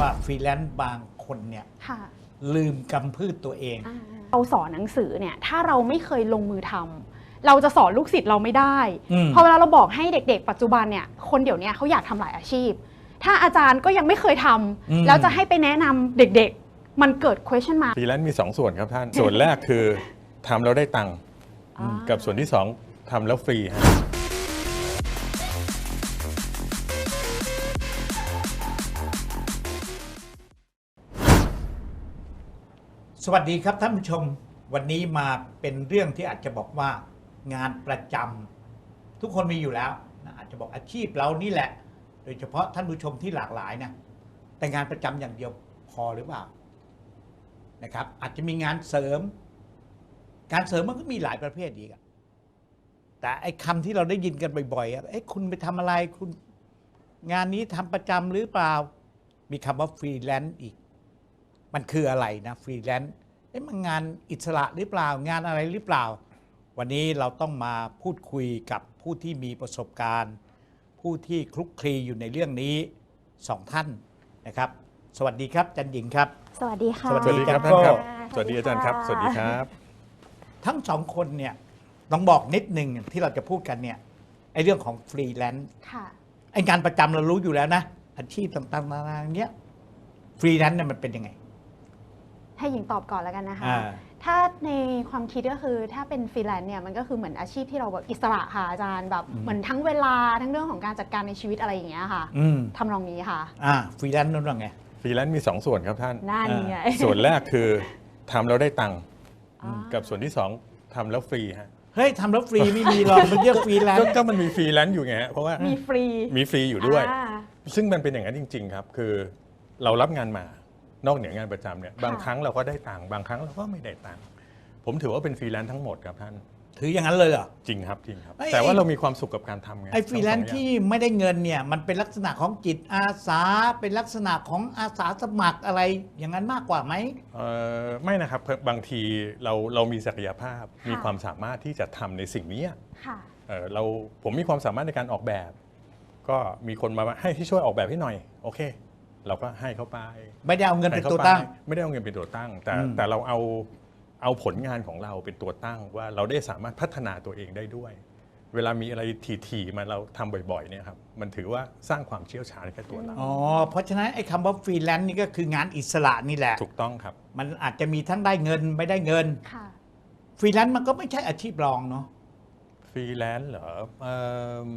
ว่าฟรีแลนซ์บางคนเนี่ยค่ะลืมกำพืชตัวเองเราสอนหนังสือเนี่ยถ้าเราไม่เคยลงมือทำเราจะสอนลูกศิษย์เราไม่ได้อืมพอเวลาเราบอกให้เด็ก ๆ ปัจจุบันเนี่ยคนเดี๋ยวนี้เขาอยากทำหลายอาชีพ ถ้าอาจารย์ก็ยังไม่เคยทำอืมแล้วจะให้ไปแนะนำเด็กๆ มันเกิด question mark ฟรีแลนซ์มี 2 ส่วนครับท่าน ส่วนแรกคือทำแล้วได้ตังค์อ่ากับส่วนที่ 2ทำแล้วฟรีฮะ สวัสดีครับท่านผู้ชมวันนี้มาเป็นเรื่องที่อาจจะบอกว่างานประจำทุกคนมีอยู่แล้วนะอาจจะบอกอาชีพเรานี่แหละ โดยเฉพาะท่านผู้ชมที่หลากหลายนะแต่งานประจำอย่างเดียวพอหรือเปล่านะครับอาจจะมีงานเสริม การเสริมมันก็มีหลายประเภทอีกแต่ไอ้คำที่เราได้ยินกันบ่อยๆอะเอ้คุณไปทำอะไรคุณงานนี้ทำประจำหรือเปล่า มีคำว่าฟรีแลนซ์อีก มันคืออะไรนะฟรีแลนซ์เอ๊ะมันงานอิสระหรือเปล่างานอะไรหรือเปล่า วันนี้เราต้องมาพูดคุยกับผู้ที่มีประสบการณ์ ผู้ที่คลุกคลีอยู่ในเรื่องนี้สองท่านนะครับ สวัสดีครับจันหญิงครับ สวัสดีค่ะ สวัสวัสดีครับจัท่านโก้ครับค่ะสวัสดีอาจารย์ครับ สวัสดีครับ ทั้งสองคนเนี่ยต้องบอกนิดหนึ่งที่เราจะพูดกันเนี่ยไอ้เรื่องของฟรีแลนซ์ค่ะไอ้งานประจำเรารู้อยู่แล้วนะอาชีพต่างๆนานาอย่างเงี้ยฟรีแลนซ์เนี่ยมันเป็นยังไง ให้หญิงตอบก่อนแล้วกันนะคะ อ่า ถ้าในความคิดก็คือถ้าเป็นฟรีแลนซ์เนี่ยมันก็คือเหมือนอาชีพที่เราแบบอิสระค่ะอาจารย์แบบอืมเหมือนทั้งเวลาทั้งเรื่องของการจัดการในชีวิตอะไรอย่างเงี้ยค่ะอืมทำนองนี้ค่ะอ่าฟรีแลนซ์นั่นว่าไง ฟรีแลนซ์มี 2 ส่วนครับท่าน นั่นไงส่วนแรกคือทำแล้วได้ตังค์อ่ากับส่วนที่ 2ทำแล้วฟรีฮะเฮ้ยทำแล้วฟรีไม่มีหรอกมันเรียกฟรีแลนก็ซ์ก็มันมีฟรีแลนซ์อยู่ไงฮะเพราะว่ามีฟรีมีฟรีอยู่ด้วยอ่าซึ่งมันเป็นอย่างนั้นจริง ๆ ครับ คือเรารับงานมา นอกเหนืองานประจำเนี่ยค่ะบางครั้งเราก็ได้ตังค์บางครั้งเราก็ไม่ได้ตังค์ผมถือว่าเป็นฟรีแลนซ์ทั้งหมดครับท่าน ถืออย่างนั้นเลยเหรอ จริงครับจริงครับ ไอ้ แต่ว่าเรามีความสุขกับการทำไงไอ้ฟรีแลนซ์ทั้งสองที่ไม่ได้เงินเนี่ยมันเป็นลักษณะของจิตอาสาเป็นลักษณะของอาสาสมัครอะไรอย่างนั้นมากกว่าไหม เอ่อไม่นะครับบางทีเราเรามีศักยภาพค่ะมีความสามารถที่จะทำในสิ่งนี้ค่ะ เอ่อเราผมมีความสามารถในการออกแบบ ก็มีคนมาให้ที่ช่วยออกแบบให้หน่อย โอเค เราก็ให้เขาไปไม่ได้เอาเงินเป็นให้ขาตัวตั้งไปไม่ได้เอาเงินเป็นตัวตั้ง แต่อืมแต่เราเอาเอาผลงานของเราเป็นตัวตั้งว่าเราได้สามารถพัฒนาตัวเองได้ด้วย เวลามีอะไรถี่ๆมาเราทำบ่อยๆเนี่ยครับมันถือว่าสร้างความเชี่ยวชาญให้กับตัวเราอ๋อเพราะฉะนั้นไอ้คำว่าฟรีแลนซ์นี่ก็คืองานอิสระนี่แหละถูกต้องครับ มันอาจจะมีทั้งได้เงินไม่ได้เงินค่ะฟรีแลนซ์มันก็ไม่ใช่อาชีพรองเนาะฟรีแลนซ์เหรอเอิ่ม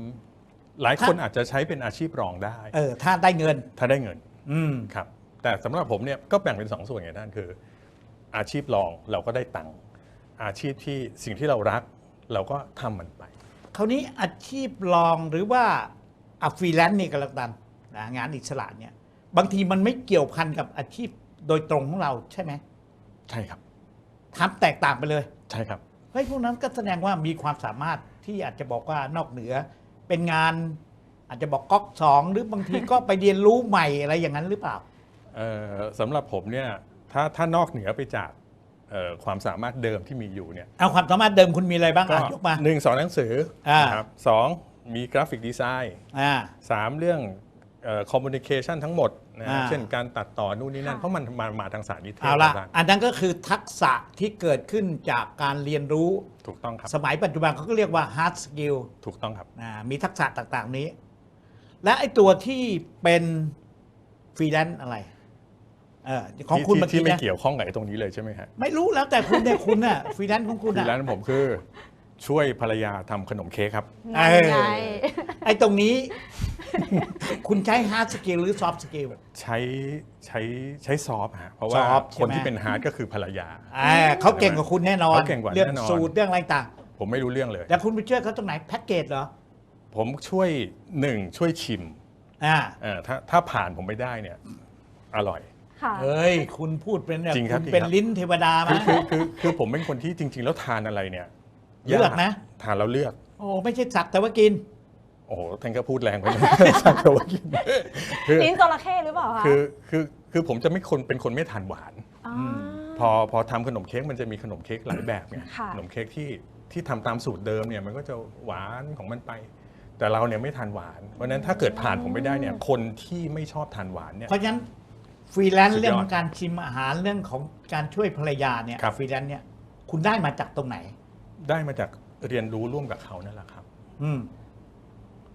หลายคนอาจจะใช้เป็นอาชีพรองได้ เออ ถ้าได้เงิน ถ้าได้เงิน อืมครับ แต่สำหรับผมเนี่ยก็แบ่งเป็นสองส่วนไงท่านคือ อาชีพรองเราก็ได้ตังค์อาชีพที่สิ่งที่เรารัก เราก็ทำมันไป คราวนี้อาชีพรองหรือว่าอะฟรีแลนซ์นี่ก็แล้วกันนะงานอิสระเนี่ย บางทีมันไม่เกี่ยวพันกับอาชีพโดยตรงของเราใช่ไหมใช่ครับ ทำแตกต่างไปเลย ใช่ครับ เฮ้ยพวกนั้นก็แสดงว่ามีความสามารถที่อาจจะบอกว่านอกเหนือเป็นงาน อาจจะบอกก๊อกสองหรือบางทีก็ไปเรียนรู้ใหม่อะไรอย่างนั้นหรือเปล่าเอ่อสำหรับผมเนี่ยถ้าถ้านอกเหนือไปจากเอ่อความสามารถเดิมที่มีอยู่เนี่ยเอาความสามารถเดิมคุณมีอะไรบ้างก็อะยกมา หนึ่งสอนหนังสืออ่า นะครับสองมีกราฟิกดีไซน์อ่า สามเรื่องคอมมูนิเคชันทั้งหมดนะอ่า เช่นการตัดต่อนู่นนี่นั่น ค่ะ เพราะมันมามาทางสารนิเทศเอาละครับอันนั้นก็คือทักษะที่เกิดขึ้นจากการเรียนรู้ถูกต้องครับ สมัยปัจจุบันเขาก็เรียกว่า hard skill ถูกต้องครับ อ่ามีทักษะต่างๆนี้ และไอ้ตัวที่เป็นฟรีแลนซ์อะไรเออของที่คุณที่เมื่อที่กี้ไม่นะเกี่ยวข้องกับไอ้ตรงนี้เลยใช่ไหมฮะไม่รู้แล้วแต่คุณเนี่ยคุณน่ะฟรีแลนซ์ของคุณฟรีอะแลนซ์ผมคือ ช่วยภรรยาทำขนมเค้กครับนั่นไงไอ้ตรงนี้ คุณใช้ hard skill หรือ soft skill ใช้ใช้ใช้ซอฟต์ฮะเพราะว่าซอฟต์ใช่คนไหมที่เป็นฮาร์ดก็คือภรรยา อ่าเขาเก่งกว่าคุณแน่นอนเขาเก่งกว่าเรื่องแน่นอนสูตรเรื่องอะไรต่าง ผมไม่รู้เรื่องเลย แล้วคุณไปช่วยเขาตรงไหนแพ็กเกจเหรอ ผมช่วยหนึ่งช่วยชิมอ่าเอ่อถ้าถ้าผ่านผมไม่ได้เนี่ยอร่อย ค่ะเอ้ย คุณพูดเป็นแบบจริงครับคุณจริงเป็นครับ ลิ้นเทวดาไหมคือคือคือคือผมเป็นคนที่จริง ๆ แล้วทานอะไรเนี่ยเลือกนะ ทานแล้วเลือก โอ้ไม่ใช่สักแต่ว่ากิน โอ้โหท่านก็พูดแรงไปนะสักแต่ว่ากินคือลิ้นจระเข้หรือเปล่าคะคือคือคือผมจะไม่คนเป็นคนไม่ทานหวานอพอพอทำขนมเค้กมันจะมีขนมเค้กหลายแบบไงค่ะ ขนมเค้กที่ที่ทำตามสูตรเดิมเนี่ยมันก็จะหวานของมันไป แต่เราเนี่ยไม่ทานหวาน เพราะฉะนั้นถ้าเกิดผ่านผมไม่ได้เนี่ยคนที่ไม่ชอบทานหวานเนี่ย เพราะฉะนั้นฟรีแลนสุซ์ดยอดเรื่องของการชิมอาหารเรื่องของการช่วยภรรยาเนี่ยครับ ฟรีแลนซ์เนี่ยคุณได้มาจากตรงไหน ได้มาจากเรียนรู้ร่วมกับเขานั่นแหละครับอืม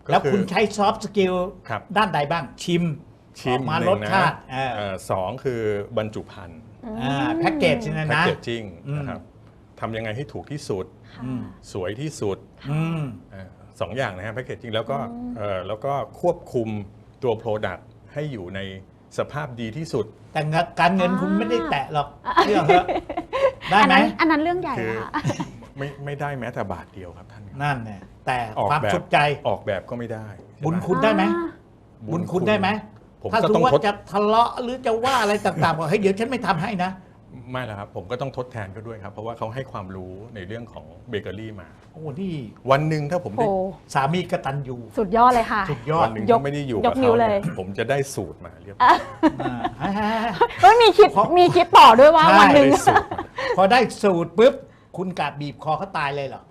ก็แล้วอคุณใช้ซอฟต์สกิลครับด้านใดบ้างชิมชิอมอกมาหรนึ่สงนะ ชาติเออเอ่อสองคือบรรจุภัณฑ์อ่าแพ็กเกจใช่ไหมแพ็กนะ เกจจิ้งอืม นะครับทำยังไงให้ถูกที่สุด ค่ะอืมสวยที่สุดอืมเอ่อ สองอย่างนะฮะแพ็กเกจจิ้งแล้วก็อืมเอ่อแล้วก็ควบคุมตัว Product ให้อยู่ในสภาพดีที่สุด แต่เงินการเงินอ่าคุณไม่ได้แตะหรอกเชื่อเถอะได้อันไหมนั้นอันนั้นเรื่องใหญ่คือค่ะไม่ไม่ได้แม้แต่บาทเดียวครับท่านครับ นั่นเนี่ยแต่ออกความแบบสุขใจ ออกแบบก็ไม่ได้ใช่หมบุญคุณ ได้ไหมอ่าบุญคุณได้ไหมผมถ้าก็สมต้มองติว่าทดจะทะเลาะหรือจะว่าอะไรต่างๆบอกเฮ้ยเดี๋ยวฉันไม่ทำให้นะ ไม่ละครับ ผมก็ต้องทดแทนเขาด้วยครับ เพราะว่าเขาให้ความรู้ในเรื่องของเบเกอรี่มา โอ้นี่วันหนึ่งถ้าผมโอ้ได้สามีกตัญญูสุดยอดเลยค่ะ สุดยอวัดนหนึ่งยกถ้าไม่ได้อยู่ยกับกนิ้เขาวเลย เนี่ยผมจะได้สูตรมาเรียบร้อยอ่าก็มีคิดเพราะ มีคิดต่อด้วยว่าใช่วันหนึ่ง ได้สูตรมาพอได้สูตรปุ๊บ คุณกาดบีบคอเขาตายเลยเหรอ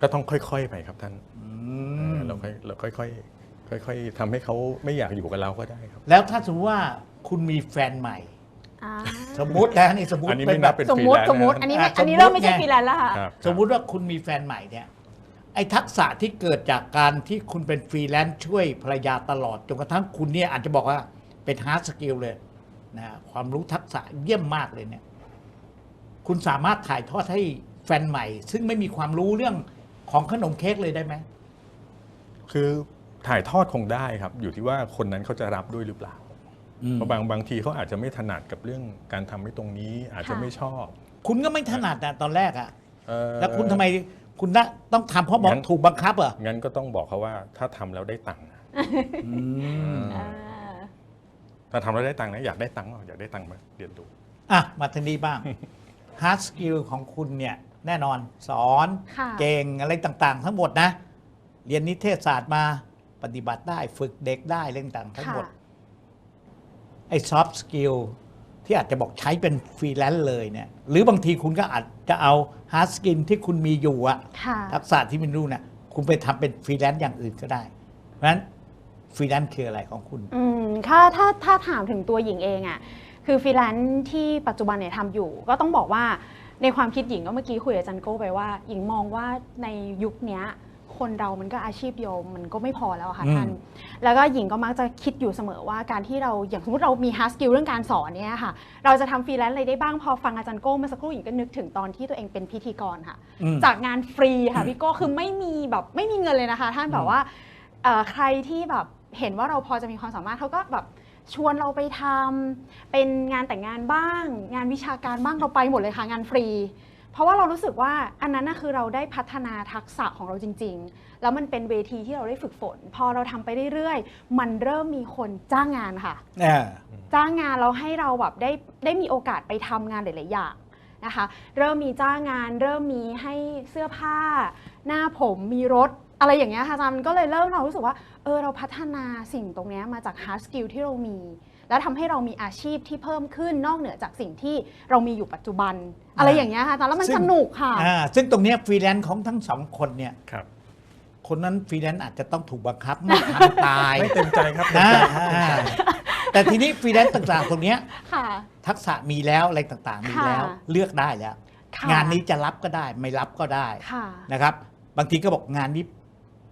ก็ต้องค่อยๆไปครับท่านอืเอมอเราค่อยเราค่อยๆค่อยๆทำให้เขาไม่อยากอยู่กับเราก็ได้ครับ แล้วถ้าสมมติว่าคุณมีแฟนใหม่ อ่า สมมุตินะนี่สมมติอันนี้เป็ไม่นนัแบบบเป็นสมมติ freelance สมมตินะอันนี้ไม่อะอันนี้สมมุติเริ่มไม่ใช่ไงฟรีแลนซ์แล้วค่ะครับสมมุติว่าคุณมีแฟนใหม่เนี่ยไอ้ทักษะที่เกิดจากการที่คุณเป็นฟรีแลนซ์ช่วยภรรยาตลอดจนกระทั่งคุณเนี่ยอาจจะบอกว่าเป็นฮาร์ดสกิลเลยนะความรู้ทักษะเยี่ยมมากเลยเนี่ย คุณสามารถถ่ายทอดให้แฟนใหม่ ซึ่งไม่มีความรู้เรื่องของขนมเค้กเลยได้ไหม คือถ่ายทอดคงได้ครับ อยู่ที่ว่าคนนั้นเขาจะรับด้วยหรือเปล่า เพราะบางบางทีเขาอาจจะไม่ถนัดกับเรื่องการทำให้ตรงนี้อาจจะค่ะไม่ชอบ คุณก็ไม่ถนัดนะตอนแรกอะเอ่อแล้วคุณทำไมคุณน่ะต้องทำเพราะบอกงั้นถูกบังคับเหรองั้นก็ต้องบอกเขาว่าถ้าทำแล้วได้ตังค์นะอืมอ่าถ้าทำแล้วได้ตังค์นะอยากได้ตังค์เปล่าอยากได้ตังค์มาเรียนดูอะมาทางนี้บ้าง hard skill ของคุณเนี่ยแน่นอนสอนค่ะเก่งอะไรต่างๆ ทั้งหมดนะ เรียนนิเทศศาสตร์มาปฏิบัติได้ฝึกเด็กได้เรื่องต่างๆทั้งหมด ค่ะไอ้ soft skill ที่อาจจะบอกใช้เป็นฟรีแลนซ์เลยเนี่ยหรือบางทีคุณก็อาจจะเอา hard skill ที่คุณมีอยู่อะค่ะทักษะที่มันรู้เนี่ยคุณไปทำเป็นฟรีแลนซ์อย่างอื่นก็ได้ เพราะฉะนั้นฟรีแลนซ์คืออะไรของคุณ อืมถ้าถ้าถ้าถามถึงตัวหญิงเองอะ่ะคือฟรีแลนซ์ที่ปัจจุบันเนี่ยทำอยู่ ก็ต้องบอกว่าในความคิดหญิงก็เมื่อกี้คุยกับอาจันโก้ไปว่า หญิงมองว่าในยุคเนี้ย คนเรามันก็อาชีพเดียวมันก็ไม่พอแล้วอะค่ะอืมท่านแล้วก็หญิงก็มักจะคิดอยู่เสมอว่าการที่เราอย่างสมมติเรามี hard skill เรื่องการสอนเนี่ยค่ะ เราจะทำฟรีแลนซ์อะไรได้บ้างพอฟังอาจารย์โก้เมื่อสักครู่หญิงก็นึกถึงตอนที่ตัวเองเป็นพิธีกรค่ะ อืม จากงานฟรีค่ะพี่โก้คือไม่มีแบบไม่มีเงินเลยนะคะ ท่านแบบว่าเอ่อใครที่แบบเห็นว่าเราพอจะมีความสามารถเขาก็แบบชวนเราไปทำเป็นงานแต่งงานบ้าง งานวิชาการบ้างเราไปหมดเลยค่ะงานฟรี เพราะว่าเรารู้สึกว่าอันนั้นนะคือเราได้พัฒนาทักษะของเราจริง ๆ แล้วมันเป็นเวทีที่เราได้ฝึกฝน พอเราทำไปเรื่อยๆ มันเริ่มมีคนจ้างงานค่ะเออจ้างงานเราให้เราแบบได้ได้มีโอกาสไปทำงานหลายๆอย่างนะคะเริ่มมีจ้างงาน เริ่มมีให้เสื้อผ้า หน้าผมมีรถอะไรอย่างเงี้ยค่ะอาจารย์มันก็เลยเริ่มเรารู้สึกว่าเออเราพัฒนาสิ่งตรงเนี้ยมาจาก hard skill ที่เรามี แล้วทำให้เรามีอาชีพที่เพิ่มขึ้นนอกเหนือจากสิ่งที่เรามีอยู่ปัจจุบัน อะไรอย่างเงี้ยค่ะอาจารย์แล้วมันซึ่งสนุกค่ะอ่าซึ่งตรงเนี้ยฟรีแลนซ์ของทั้งสองคนเนี่ยครับคนนั้นฟรีแลนซ์อาจจะต้องถูกบังคับไม่ทำตายไม่เต็มใจครับเต็มนะใจครับเต็มอ่าใจแต่ทีนี้ฟรีแลนซ์ต่างๆตรงเนี้ยค่ะทักษะมีแล้วอะไรต่างๆ มีแล้วค่ะเลือกได้แล้วค่ะงานนี้จะรับก็ได้ไม่รับก็ได้ค่ะนะครับ บางทีก็บอกงานนี้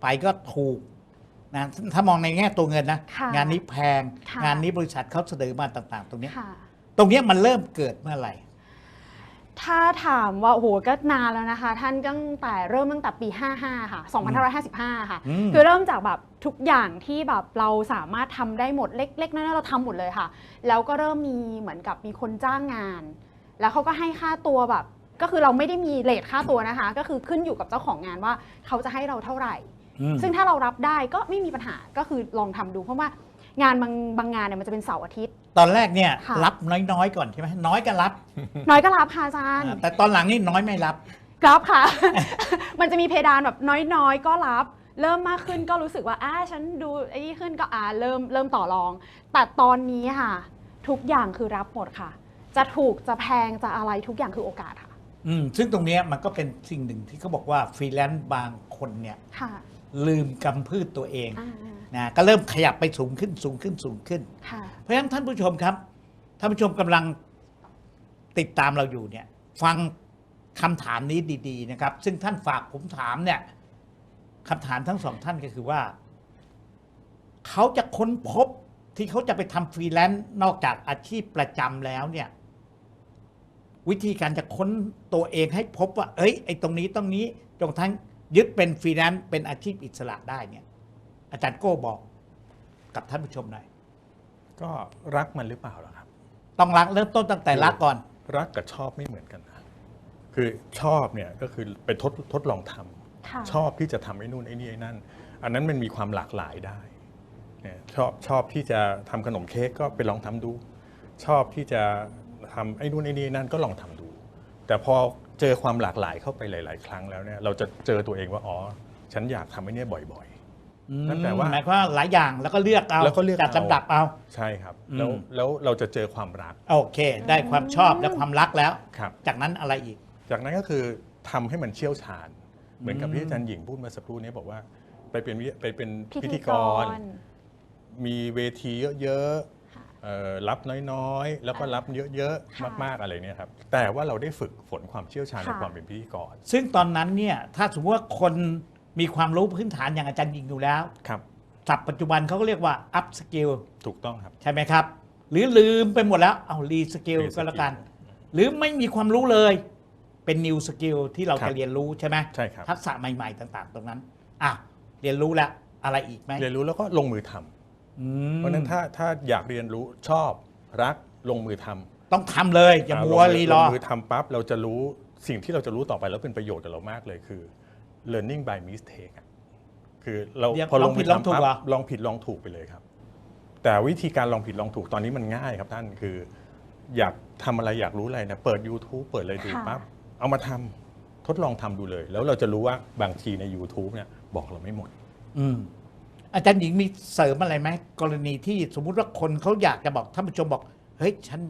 ไปก็ถูก นะถ้ามองในแง่ตัวเงินนะ ค่ะงานนี้แพง ค่ะ งานนี้บริษัทเขาเสนอมาต่าง ๆ ตรงเนี้ยค่ะ ตรงเนี้ยมันเริ่มเกิดเมื่อไหร่ ถ้าถามว่าโอ้โหก็นานแล้วนะคะ ท่านตั้งแต่เริ่มตั้งแต่ปี 55 ค่ะ 2555 ค่ะ อืม คือเริ่มจากแบบทุกอย่างที่แบบเราสามารถทำได้หมดเล็กๆน้อยๆเราทำหมดเลยค่ะ แล้วก็เริ่มมีเหมือนกับมีคนจ้างงาน แล้วเขาก็ให้ค่าตัวแบบ ก็คือเราไม่ได้มีเลทค่าตัวนะคะ ก็คือขึ้นอยู่กับเจ้าของงานว่าเขาจะให้เราเท่าไหร่อืม ซึ่งถ้าเรารับได้ก็ไม่มีปัญหาก็คือลองทำดู เพราะว่างานบางบางงานเนี่ยมันจะเป็นเสาร์อาทิตย์ ตอนแรกเนี่ยค่ะรับน้อยๆก่อนใช่ไหมน้อยก็รับ น้อยก็รับค่ะอาจารย์อ่าแต่ตอนหลังนี่น้อยไม่รับรับค่ะ มันจะมีเพดานแบบน้อยๆ ก็รับ เริ่มมากขึ้นก็รู้สึกว่าอ่าฉันดูไอ้นี่ขึ้นก็อ่าเริ่มเริ่มต่อรอง แต่ตอนนี้ค่ะ ทุกอย่างคือรับหมดค่ะ จะถูกจะแพงจะอะไรทุกอย่างคือโอกาสค่ะ อืมซึ่งตรงเนี้ยมันก็เป็นสิ่งหนึ่งที่เขาบอกว่าฟรีแลนซ์บางคนเนี่ยค่ะ ลืมกำพืชตัวเองอ่านะก็เริ่มขยับไปสูงขึ้นสูงขึ้นสูงขึ้นค่ะเพราะฉะนั้นท่านผู้ชมครับ ท่านผู้ชมกำลังติดตามเราอยู่เนี่ย ฟังคำถามนี้ดีๆนะครับ ซึ่งท่านฝากผมถามเนี่ยคำถามทั้งสองท่านก็คือว่า เขาจะค้นพบที่เขาจะไปทำฟรีแลนซ์นอกจากอาชีพประจำแล้วเนี่ย วิธีการจะค้นตัวเองให้พบว่า เอ้ยไอ้ตรงนี้ตรงนี้จนกระทั่ง ยึดเป็นฟรีแลนซ์เป็นอาชีพอิสระได้เนี่ย อาจารย์โก้บอกกับท่านผู้ชมหน่อย ก็รักมันหรือเปล่าล่ะครับ ต้องรักเริ่มต้นตั้งแต่รักก่อน รักกับชอบไม่เหมือนกันนะคือชอบเนี่ยก็คือไปทดทดลองทำค่ะชอบที่จะทำไอ้นู่นไอ้นี่ไอ้นั่น อันนั้นมันมีความหลากหลายได้เนี่ยชอบชอบที่จะทำขนมเค้กก็ไปลองทำดู ชอบที่จะทำไอ้นู่นไอ้นี่นั่นก็ลองทำดู แต่พอ เจอความหลากหลายเข้าไปหลาย ๆ ครั้งแล้วเนี่ยเราจะเจอตัวเองว่าอ๋อฉันอยากทำไอ้เนี่ยบ่อย นั่นแปลว่าหมายความว่าหลายอย่างแล้วก็เลือกเอาแล้วก็เลือกจัดเอา ลำดับเอา ๆ ใช่ครับอืมแล้วแล้วเราจะเจอความรักโอเค ได้ความชอบและความรักแล้ว ครับ จากนั้นอะไรอีก จากนั้นก็คือทำให้มันเชี่ยวชาญ เหมือนกับอืมที่อาจารย์หญิงพูดเมื่อสักครู่นี้บอกว่า ไปเป็นวิไปเป็นพิพิธีธีกกร ร มีเวทีเยอะค่ะๆ เอ่อรับน้อยๆ แล้วก็รับเยอะค่ะๆ มากๆอะไรเนี่ยครับแต่ว่าเราได้ฝึกฝนความเชี่ยวชาญในค่ะ ความเป็นพิธีกรซึ่งตอนนั้นเนี่ยถ้าสมมติว่าคนมีความรู้พื้นฐานอย่างอาจารย์ยิงอยู่แล้วครับศัพท์ปัจจุบันเขาก็เรียกว่า up skill ถูกต้องครับ ใช่ไหมครับ หรือลืมไปหมดแล้วเอา re skill Re-skill ก็แล้วกัน หรือไม่มีความรู้เลยเป็น new skill ที่เราครัจะบ เรียนรู้ใช่ไหมใช่ครับ ทักษะใหม่ๆ ต่างๆ ตรงนั้นอะเรียนรู้แล้วอะไรอีกไหม เรียนรู้แล้วก็ลงมือทำอืม เพราะฉะนั้นถ้าถ้าอยากเรียนรู้ชอบรักลงมือทำต้องทำเลยอย่าอ่ามัวลงรีมือรลองมือทำปั๊บเราจะรู้สิ่งที่เราจะรู้ต่อไปแล้วเป็นประโยชน์กับเรามากเลยคือ learning by mistake อะคือเราเดี๋ยวพอลลองงผิมือดลองถูทำกปั๊เหรอบลองผิดลองถูกไปเลยครับ แต่วิธีการลองผิดลองถูกตอนนี้มันง่ายครับท่านคือ อยากทำอะไรอยากรู้อะไรนะเปิด YouTube เปิดอะไรดูค่ะ ปั๊บเอามาทำทดลองทำดูเลย แล้วเราจะรู้ว่าบางทีใน YouTube เนี่ยบอกเราไม่หมด อืม อาจารย์หญิงมีเสริมอะไรไหมกรณีที่สมมุติว่าคนเขาอยากจะบอกท่านผู้ชมบอก เฮ้ยฉัน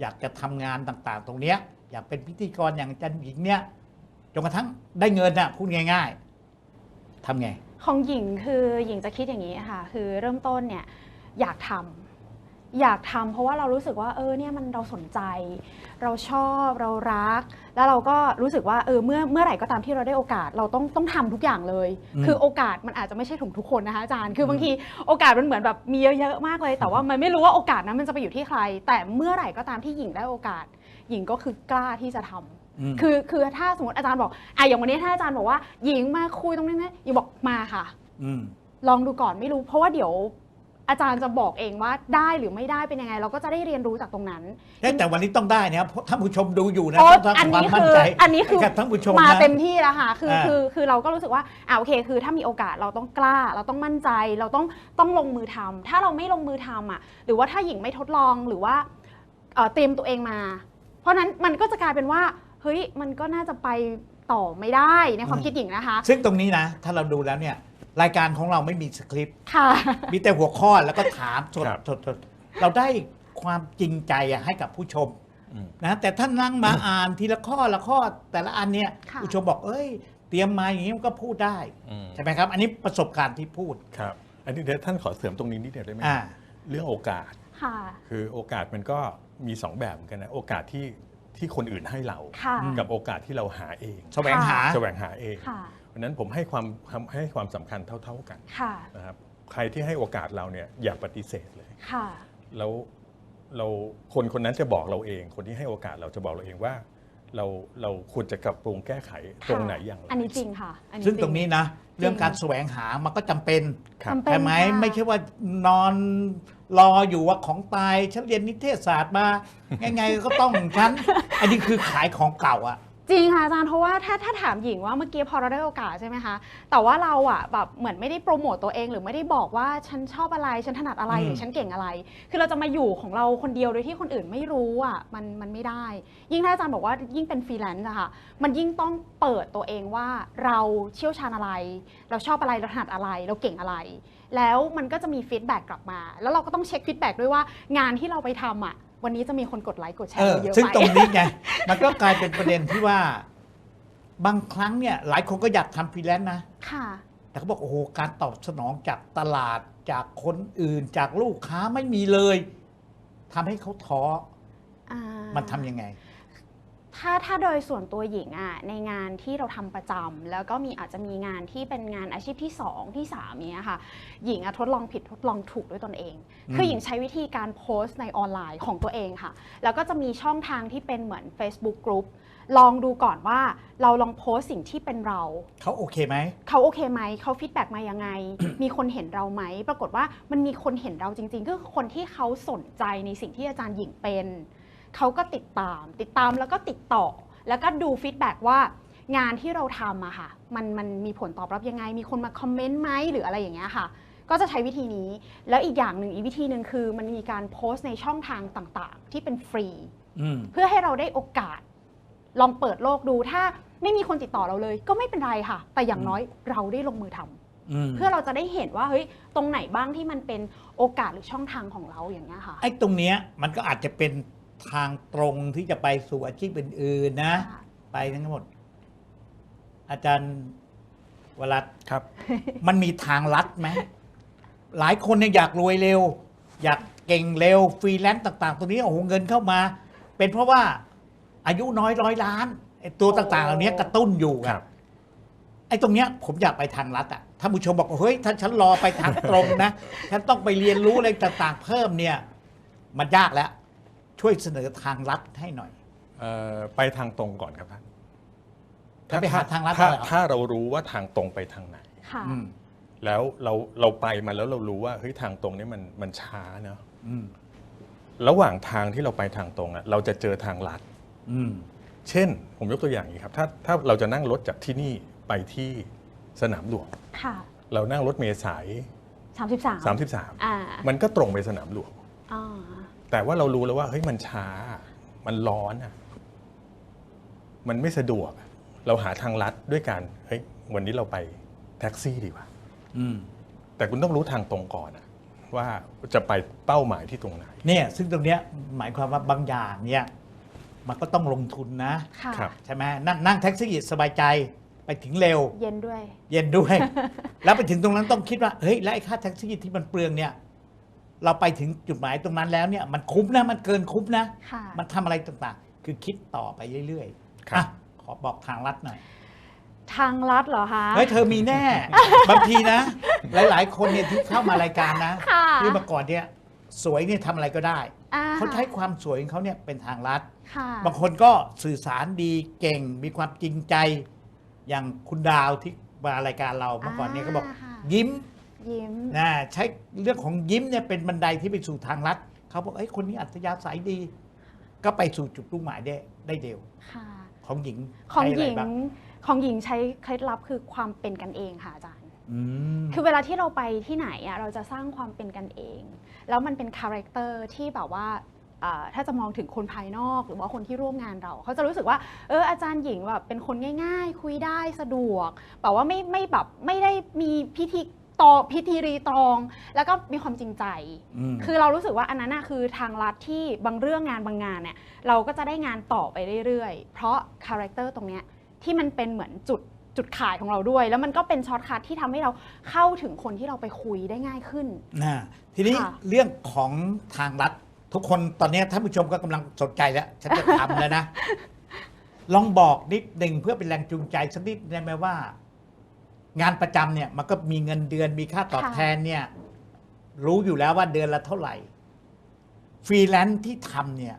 อยากจะทำงานต่างๆ ตรงเนี้ย อยากเป็นพิธีกรอย่างอาจารย์หญิงเนี้ยจนกระทั่งได้เงินน่ะพูดง่ายๆทำไง ของหญิงคือหญิงจะคิดอย่างนี้ค่ะ คือเริ่มต้นเนี่ยอยากทำ อยากทำเพราะว่าเรารู้สึกว่าเออเนี่ยมันเราสนใจ เราชอบเรารัก แล้วเราก็รู้สึกว่าเออเมื่อเมื่อไหร่ก็ตามที่เราได้โอกาสเราต้องต้องทำทุกอย่างเลย อืม คือโอกาสมันอาจจะไม่ใช่ถุงทุกคนนะคะอาจารย์ คือบางทีโอกาสมันเหมือนแบบมีเยอะๆมากเลย แต่ว่ามันไม่รู้ว่าโอกาสนั้นมันจะไปอยู่ที่ใคร แต่เมื่อไหร่ก็ตามที่หญิงได้โอกาส หญิงก็คือกล้าที่จะทำอืมคือคือถ้าสมมติอาจารย์บอกอะอย่างวันนี้ถ้าอาจารย์บอกว่าหญิงมาคุยตรงนี้นะหญิงบอกมาค่ะ อืม ลองดูก่อนไม่รู้เพราะว่าเดี๋ยว อาจารย์จะบอกเองว่าได้หรือไม่ได้เป็นยังไง เราก็จะได้เรียนรู้จากตรงนั้นเฮ้ยแต่วันนี้ต้องได้นะครับเพราะท่านผู้ชมดูอยู่นะโอ๊ยต้องสร้างอันความนี้มั่นคือใจอันนี้คือให้กับท่านผู้ชมมานะเต็มที่แล้วค่ะคืออ่าคือคือเราก็รู้สึกว่าอ่าโอเค คือถ้ามีโอกาสเราต้องกล้า เราต้องมั่นใจ เราต้องต้องลงมือทำถ้าเราไม่ลงมือทำอะ หรือว่าถ้าหญิงไม่ทดลองหรือว่าเอ่อเตรียมตัวเองมา เพราะฉะนั้นมันก็จะกลายเป็นว่าเฮ้ยมันก็น่าจะไปต่อไม่ได้ในความคิดหญิงนะคะ ซึ่งตรงนี้นะ ถ้าเราดูแล้วเนี่ย รายการของเราไม่มีสคริปต์ค่ะ มีแต่หัวข้อแล้วก็ถามสดครับ สดสดเราได้ความจริงใจอะให้กับผู้ชมอืม นะแต่ท่านนั่งมาอ่านทีละข้อละข้อแต่ละอันเนี่ยค่ะ ผู้ชมบอกเอ้ย เตรียมมาอย่างนี้มันก็พูดได้อืม ใช่ไหมครับ อันนี้ประสบการณ์ที่พูดครับ อันนี้เดี๋ยวท่านขอเสริมตรงนี้นิดเดียวได้ไหมอ่า เรื่องโอกาส ค่ะ คือโอกาสมันก็มีสองแบบเหมือนกันนะ โอกาสที่ที่คนอื่นให้เรา ค่ะ กับโอกาสที่เราหาเองแสวงหา แสวงหาเอง ค่ะเพ ราะฉะนั้นผมให้ความให้ความสำคัญเท่า ๆกันค่ะนะครับใครที่ให้โอกาสเราเนี่ยอย่าปฏิเสธเลย ค่ะ แล้วเราคนคนนั้นจะบอกเราเอง คนที่ให้โอกาสเราจะบอกเราเองว่า เราเราควรจะปรับปรุงแก้ไขตรงไหนอย่างไร อันนี้จริงค่ะอัซึ่งจ ตรงนี้นะ เรื่องการแสวงหามันก็จำเป็นครับ จำเป็นใช่ไหมค่ะไม่ใช่ว่านอนรออยู่ว่าของตายฉันเรียนนิเทศศาสตร์มาไงๆก็ต้องของฉัน อันนี้คือขายของเก่าอะ จริงค่ะอาจารย์เพราะว่าถ้าถ้าถามหญิงว่าเมื่อกี้พอเราได้โอกาสใช่ไหมคะ แต่ว่าเราอะแบบเหมือนไม่ได้โปรโมตตัวเอง หรือไม่ได้บอกว่าฉันชอบอะไรฉันถนัดอะไรอืมหรือฉันเก่งอะไร คือเราจะมาอยู่ของเราคนเดียวโดยที่คนอื่นไม่รู้อะมันมันไม่ได้ ยิ่งถ้าอาจารย์บอกว่ายิ่งเป็นฟรีแลนซ์อะค่ะมันยิ่งต้องเปิดตัวเองว่าเราเชี่ยวชาญอะไร เราชอบอะไรเราถนัดอะไร เราเก่งอะไร แล้วมันก็จะมีฟีดแบ็กกลับมา แล้วเราก็ต้องเช็คฟีดแบ็กด้วยว่างานที่เราไปทำอะ วันนี้จะมีคนกดไลค์กดแชเอร์อเราเยอะซึ่งไหมตรงนี้ไง มันก็กลายเป็นประเด็นที่ว่า บางครั้งเนี่ยหลายคนก็อยากทำฟรีแลนซ์นะค่ะแต่เขาบอกโอ้โหการตอบสนองจากตลาดจากคนอื่นจากลูกค้าไม่มีเลยทำให้เขาท้ออ่ามันทำยังไง ถ้าถ้าโดยส่วนตัวหญิงอะในงานที่เราทำประจำแล้วก็มีอาจจะมีงานที่เป็นงานอาชีพที่ 2 ที่3เนี้ยค่ะ หญิงอะทดลองผิดทดลองถูกด้วยตนเองอืมคือหญิงใช้วิธีการโพสต์ในออนไลน์ของตัวเองค่ะ แล้วก็จะมีช่องทางที่เป็นเหมือน Facebook Group ลองดูก่อนว่าเราลองโพสต์สิ่งที่เป็นเรา เขาโอเคไหม เขาโอเคไหม เขาฟีดแบ็กมายังไง มีคนเห็นเราไหม ปรากฏว่ามันมีคนเห็นเราจริง ๆ ก็คือคนที่เขาสนใจในสิ่งที่อาจารย์หญิงเป็น เขาก็ติดตาม ติดตามแล้วก็ติดต่อ แล้วก็ดูฟีดแบ็กว่างานที่เราทำอะค่ะ มันมันมีผลตอบรับยังไง มีคนมาคอมเมนต์ไหมหรืออะไรอย่างเงี้ยค่ะ ก็จะใช้วิธีนี้ แล้วอีกอย่างหนึ่งอีกวิธีหนึ่งคือมันมีการโพสต์ในช่องทางต่างๆ ที่เป็นฟรีอืมเพื่อให้เราได้โอกาส ลองเปิดโลกดู ถ้าไม่มีคนติดต่อเราเลย ก็ไม่เป็นไรค่ะ แต่อย่างน้อยเราได้ลงมือทำอืมเพื่อเราจะได้เห็นว่าเฮ้ยตรงไหนบ้างที่มันเป็นโอกาสหรือช่องทางของเราอย่างเงี้ยค่ะไอ้ตรงเนี้ยมันก็อาจจะเป็น ทางตรงที่จะไปสู่อาชีพอื่นๆนะค่ะไปทั้งหมด อาจารย์วรัตน์ครับ มันมีทางลัดไหมหลายคนเนี่ยอยากรวยเร็ว อยากเก่งเร็วฟรีแลนซ์ต่าง ๆตรงนี้โอ้โหเงินเข้ามา เป็นเพราะว่าอายุน้อยร้อยล้านไอ้ตัวต่าง ๆ เหล่านี้กระตุ้นอยู่ครัอะบไอ้ตรงเนี้ยผมอยากไปทางลัดอะถ้าผู้ชมบอกว่าเฮ้ยถ้าฉันรอไปทางตรงนะฉันต้องไปเรียนรู้อะไรต่าง ๆ เพิ่มเนี่ย มันยากแล้ว ช่วยเสนอทางลัดให้หน่อย เอ่อไปทางตรงก่อนครับท่านแล้วไปหาทางลัดถ้าเหรอถ้าเรารู้ว่าทางตรงไปทางไหน ค่ะ อืมแล้วเราเราไปมาแล้วเรารู้ว่าเฮ้ยทางตรงนี้มันมันช้าเนอะอืมระหว่างทางที่เราไปทางตรงอะเราจะเจอทางลัด อืมเช่น ผมยกตัวอย่างนี้ครับ ถ้าถ้าเราจะนั่งรถจากที่นี่ไปที่สนามหลวง ค่ะเรานั่งรถเมล์สาย33 33 อ่ามันก็ตรงไปสนามหลวง อ่า แต่ว่าเรารู้แล้วว่าเฮ้ยมันช้า มันร้อนอะ มันไม่สะดวก เราหาทางลัดด้วยการเฮ้ยวันนี้เราไปแท็กซี่ดีกว่าอืมแต่คุณต้องรู้ทางตรงก่อนอะว่าจะไปเป้าหมายที่ตรงไหน เนี่ย ซึ่งตรงเนี้ยหมายความว่าบางอย่างเนี่ย มันก็ต้องลงทุนนะค่ะครับ ใช่ไหมนั่งนั่งแท็กซี่สบายใจไปถึงเร็ว เย็นด้วย เย็นด้วย แล้วไปถึงตรงนั้นต้องคิดว่าเฮ้ยแล้วไอ้ค่าแท็กซี่ที่มันเปลืองเนี่ย เราไปถึงจุดหมายตรงนั้นแล้วเนี่ยมันคุ้มนะมันเกินคุ้มนะ ค่ะ มันทำอะไรต่างๆ คือคิดต่อไปเรื่อยๆครับ อะขอบอกทางลัดหน่อย ทางลัดเหรอคะ เฮ้ยเธอมีแน่ บางทีนะ หลายๆ คนเนี่ยที่เข้ามารายการนะค่ะที่เมื่อก่อนเนี่ยสวยเนี่ยทำอะไรก็ได้ อ่เขาใช้ความสวยของเขาเนี่ยเป็นทางลัด ค่ะบางคนก็สื่อสารดีเก่งมีความจริงใจ อย่างคุณดาวที่มารายการเราเมื่อก่อนเนี่ยก็บอกค่ะ ยิ้ม ยิ้มนะใช้เรื่องของยิ้มเนี่ยเป็นบันไดที่ไปสู่ทางลัดเขาบอกเอ้ยคนนี้อัธยาศัยดี ก็ไปสู่จุดมุ่งหมายได้ได้เร็วค่ะของหญิงของใช้ะหไรญิงบ้าของหญิงใช้เคล็ดลับคือความเป็นกันเองค่ะอาจารย์อืมคือเวลาที่เราไปที่ไหนอะเราจะสร้างความเป็นกันเอง แล้วมันเป็นคาแรคเตอร์ที่แบบว่าอ่าถ้าจะมองถึงคนภายนอกหรือว่าคนที่ร่วมงานเรา เขาจะรู้สึกว่าเอออาจารย์หญิงแบบเป็นคนง่าย ๆ คุยได้สะดวกแบบว่าไม่ไม่แบบไม่ได้มีพิธี ตอพิธีรีตรอง แล้วก็มีความจริงใจ อืม คือเรารู้สึกว่าอันนั้นน่ะคือทางลัดที่บางเรื่องงานบางงานเนี่ยเราก็จะได้งานต่อไปเรื่อยๆ เพราะคาแรคเตอร์ตรงเนี้ยที่มันเป็นเหมือนจุดจุดขายของเราด้วย แล้วมันก็เป็นช็อตคัทที่ทำให้เราเข้าถึงคนที่เราไปคุยได้ง่ายขึ้น นะทีนี้ค่ะ เรื่องของทางรัฐ ทุกคนตอนนี้ท่านผู้ชมก็กำลังสนใจแล้วฉันจะทำแล้วนะ ลองบอกนิดหนึ่งเพื่อเป็นแรงจูงใจสักนิดได้ไหมว่า งานประจำเนี่ยมันก็มีเงินเดือนมีค่าตอบแทนเนี่ยรู้อยู่แล้วว่าเดือนละเท่าไหร่ ฟรีแลนซ์ที่ทำเนี่ย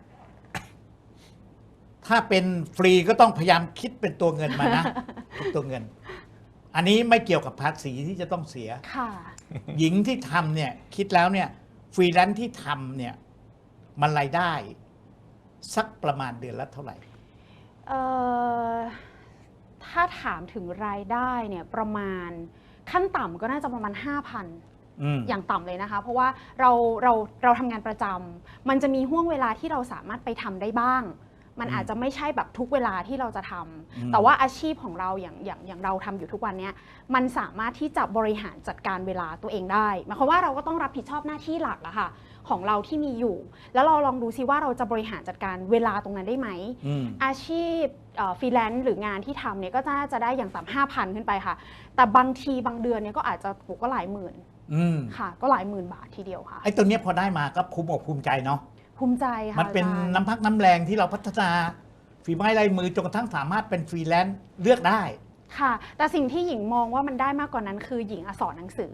ถ้าเป็นฟรีก็ต้องพยายามคิดเป็นตัวเงินมานะเป็นตัวเงิน อันนี้ไม่เกี่ยวกับภาษีที่จะต้องเสียค่ะหญิงที่ทำเนี่ย คิดแล้วเนี่ย ฟรีแลนซ์ที่ทำเนี่ย มันรายได้ สักประมาณเดือนละเท่าไหร่เอ่อ ถ้าถามถึงรายได้เนี่ยประมาณขั้นต่ำก็น่าจะประมาณ 5,000อืมอย่างต่ำเลยนะคะ เพราะว่าเราเราเราทำงานประจำมันจะมีห่วงเวลาที่เราสามารถไปทำได้บ้าง มันอืมอาจจะไม่ใช่แบบทุกเวลาที่เราจะทำอืมแต่ว่าอาชีพของเราอย่างอย่างอย่างเราทำอยู่ทุกวันเนี้ยมันสามารถที่จะบริหารจัดการเวลาตัวเองได้หมายความว่าเราก็ต้องรับผิดชอบหน้าที่หลักละค่ะของเราที่มีอยู่ แล้วเราลองดูซิว่าเราจะบริหารจัดการเวลาตรงนั้นได้ไหมอืมอาชีพ ฟรีแลนซ์หรืองานที่ทำเนี่ยก็น่าจะได้อย่างต่ำห้าพันขึ้นไปค่ะ แต่บางทีบางเดือนเนี่ยก็อาจจะโหก็หลายหมื่นอืมค่ะ ก็หลายหมื่นบาททีเดียวค่ะไอ้ตัวเนี้ยพอได้มาก็ภูมิอกภูมิใจเนาะภูมิใจค่ะมันเป็นอาจารย์ น้ำพักน้ำแรงที่เราพัฒนาฝีไม้ลายมือจนกระทั่งสามารถเป็นฟรีแลนซ์เลือกได้ ค่ะ แต่สิ่งที่หญิงมองว่ามันได้มากกว่านั้นคือหญิงอะสอนหนังสือ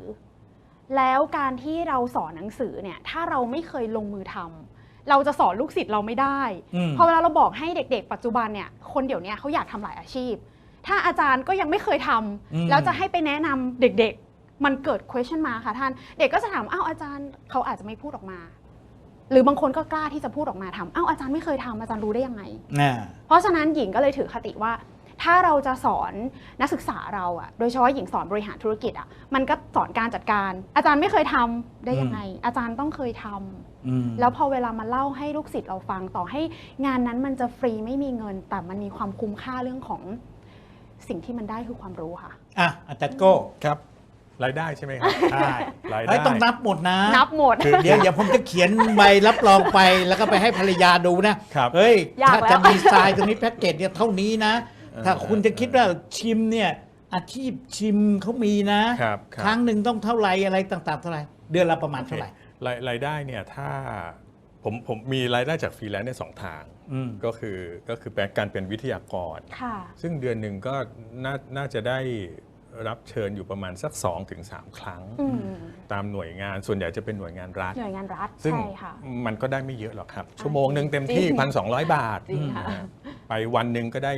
แล้วการที่เราสอนหนังสือเนี่ย ถ้าเราไม่เคยลงมือทำ เราจะสอนลูกศิษย์เราไม่ได้อืมพอเวลาเราบอกให้เด็ก ๆ ปัจจุบันเนี่ยคนเดี๋ยวนี้เขาอยากทำหลายอาชีพ ถ้าอาจารย์ก็ยังไม่เคยทำอืมแล้วจะให้ไปแนะนำเด็กๆ มันเกิด question มาค่ะท่าน เด็กก็จะถามอ้าวอาจารย์เขาอาจจะไม่พูดออกมา หรือบางคนก็กล้าที่จะพูดออกมาทำอ้าวอาจารย์ไม่เคยทำอาจารย์รู้ได้ยังไงน่ะเพราะฉะนั้นหญิงก็เลยถือคติว่า ถ้าเราจะสอนนักศึกษาเราอะโดยเฉพาะหญิงสอนบริหารธุรกิจอะมันก็สอนการจัดการ อาจารย์ไม่เคยทำได้ยังไง อาจารย์ต้องเคยทำอืมแล้วพอเวลามาเล่าให้ลูกศิษย์เราฟังต่อให้งานนั้นมันจะฟรีไม่มีเงิน แต่มันมีความคุ้มค่าเรื่องของสิ่งที่มันได้คือความรู้ค่ะอะอาจารย์โก้ครับรายได้ใช่ไหมครับใช่รายได้เฮ้ยต้องนับหมดนะ นับหมดคือเดี๋ยวเดี๋ยวผมจะเขียนใบรับรองไปแล้วก็ไปให้ภรรยาดูนะครับเฮ้ยยากถ้าแล้วจะดีไซน์ตรงนี้แพ็กเกจเนี่ยเท่านี้นะ ถ้าคุณจะคิดว่าชิมเนี่ยอาชีพชิมเขามีนะ ครับครับครั้งหนึ่งต้องเท่าไหรอะไรต่างๆเท่าไหร่เดือนละประมาณเท่าไหร่ รายรายได้เนี่ยถ้าผมผมมีรายได้จากฟรีแลนซ์ในสองทาง อืม ก็คือก็คือเป็นการเป็นวิทยากร ค่ะ ซึ่งเดือนหนึ่งก็น่าน่าจะได้รับเชิญอยู่ประมาณสัก2-3ครั้ง อืมตามหน่วยงานส่วนใหญ่จะเป็นหน่วยงานรัฐ หน่วยงานรัฐซึ่งใช่ค่ะ มันก็ได้ไม่เยอะหรอกครับ ชั่วโมงหนึ่งเต็มที่ จริง1,200 บาทจริงค่ะนะฮะไปวันหนึ่งก็ได้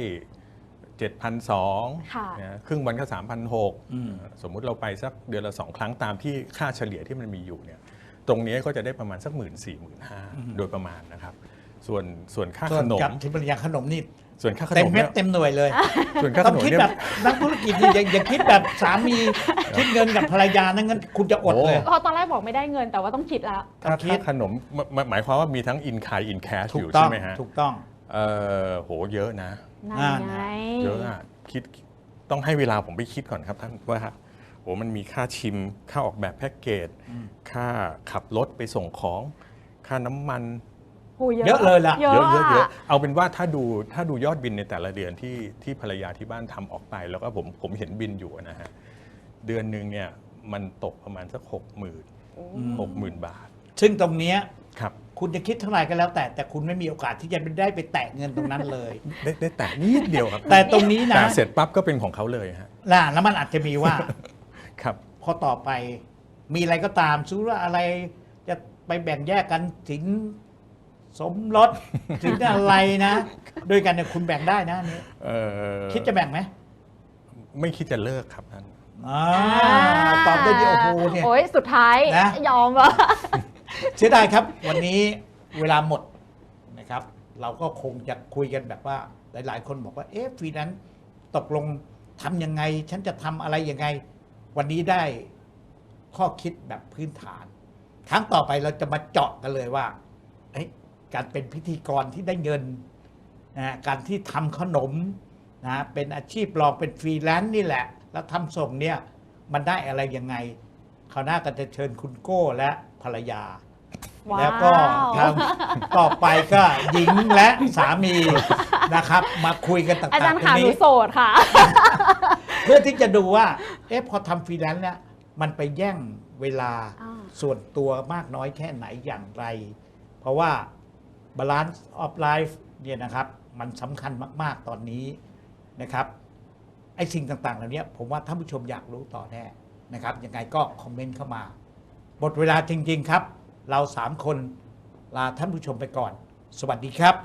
7,200ค่ะนะครึ่งวันก็3,600อืมสมมุติเราไปสักเดือนละสองครั้งตามที่ค่าเฉลี่ยที่มันมีอยู่เนี่ยตรงนี้ก็จะได้ประมาณสักหมื่นสี่หมื่นห้าโดยประมาณนะครับ ส่วนส่วนค่าส่วขนนมกับที่ภรรยาขนมนี่ส่วนค่าขเต็นมมเม็เนี่ดยเต็มหน่วยเลย ส่วนค่าขต้องนมคิดเนี่ยแบบนักธุรกิจนี่อย่าอย่าคิดแบบสามีคิดเงินกับภรรยานั่นงั้นคุณจะอดเลยพอตอนแรกบอกไม่ได้เงินแต่ว่าต้องคิดแล้วถ้าต้องคิดถ้าขนมหมหมายหมายความว่ามีทั้งอินคายอินแคชถูอกยู่ต้อใช่งไหมฮะถูกต้องเออโหเยอะนะ นั่นอ่าไงเยอะอะคิดต้องให้เวลาผมไปคิดก่อนครับท่านว่าโหมันมีค่าชิม ค่าออกแบบแพ็กเกจ ค่าขับรถไปส่งของ ค่าน้ำมันโอ้เยอะเลยล่ะ เยเยอะอะเยอะเยอะอะเอาเป็นว่าถ้าดูถ้าดูยอดบินในแต่ละเดือนที่ที่ภรรยาที่บ้านทำออกไป แล้วก็ผมผมเห็นบินอยู่นะฮะเดือนหนึ่งเนี่ยมันตกประมาณสักหกหมื่นหกหมื่นบาท ซึ่งตรงเนี้ยครับ คุณจะคิดเท่าไหร่ก็แล้วแต่แต่คุณไม่มีโอกาสที่จะได้ไปแตะเงินตรงนั้นเลย ได้ได้แต่นิดเดียวครับแต่ตรงนี้นะแต่เสร็จปั๊บก็เป็นของเขาเลยฮะล่ะแล้วมันอาจจะมีว่าครับพอต่อไปมีอะไรก็ตามซื้อว่าอะไรจะไปแบ่งแยกกันสินสมรสสินอะไรนะด้วยกันเนี่ยคุณแบ่งได้นะอันนี้เอ่อคิดจะแบ่งไหมไม่คิดจะเลิกครับท่านอ่าตอบได้ดีโอ้โหเนี่ยโอ้ยสุดท้ายนะยอมว่ะ เสียดายครับ วันนี้เวลาหมดนะครับ เราก็คงจะคุยกันแบบว่าหลาย ๆ คนบอกว่าเอ๊ะฟรีแลนตกลงทำยังไง ฉันจะทำอะไรยังไง วันนี้ได้ข้อคิดแบบพื้นฐาน ครั้งต่อไปเราจะมาเจาะกันเลยว่าการเป็นพิธีกรที่ได้เงินนะการที่ทำขนมนะเป็นอาชีพรองเป็นฟรีแลนซ์นี่แหละ แล้วทำส่งเนี่ยมันได้อะไรยังไงคราวหน้าก็จะเชิญคุณโก้และภรรยา ว้าว แล้วก็ทางต่อไปก็หญิงและสามีนะครับ มาคุยกันต่างอาจารย์ๆตรค่ะงหนูนี้ โสดค่ะ เพื่อที่จะดูว่า เอ๊ะพอทำฟรีแลนซ์เนี่ยมันไปแย่งเวลาอ่า ส่วนตัวมากน้อยแค่ไหนอย่างไร เพราะว่า balance of life เนี่ยนะครับ มันสำคัญมาก ๆ ตอนนี้นะครับ ไอ้สิ่งต่าง ๆ เหล่านี้ผมว่าท่านผู้ชมอยากรู้ต่อแน่นะครับ ยังไงก็คอมเมนต์เข้ามา หมดเวลาจริง ๆ ครับ เราสามคนลาท่านผู้ชมไปก่อน สวัสดีครับ